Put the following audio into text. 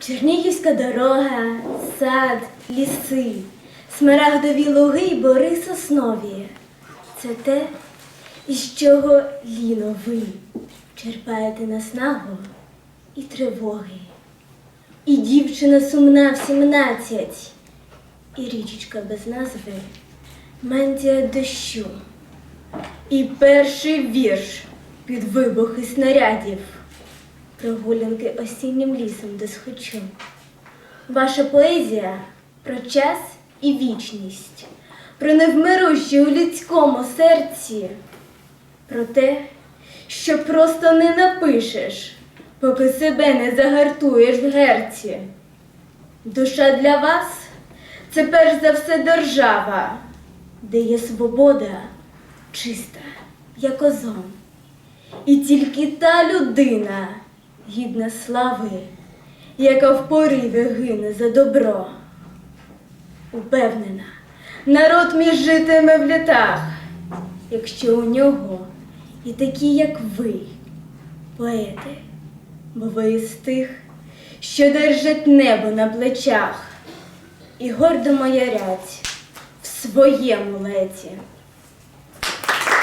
Чернігівська дорога, сад, ліси, смарагдові луги й бори соснові. Це те, із чого ліно ви черпаєте наснагу і тривоги. І дівчина сумна в сімнадцять, і річечка без назви, мантія дощу. І перший вірш під вибухи снарядів, прогулянки осіннім лісом де схочу. Ваша поезія про час і вічність, про невмирущі у людському серці, про те, що просто не напишеш, поки себе не загартуєш в герці. Душа для вас це перш за все держава, де є свобода чиста, як озон. І тільки та людина гідна слави, яка в пориві гине за добро. Упевнена, народ мій житиме в літах, якщо у нього і такі, як ви, поети, бо ви із тих, що держать небо на плечах і гордо маярять в своєму леті.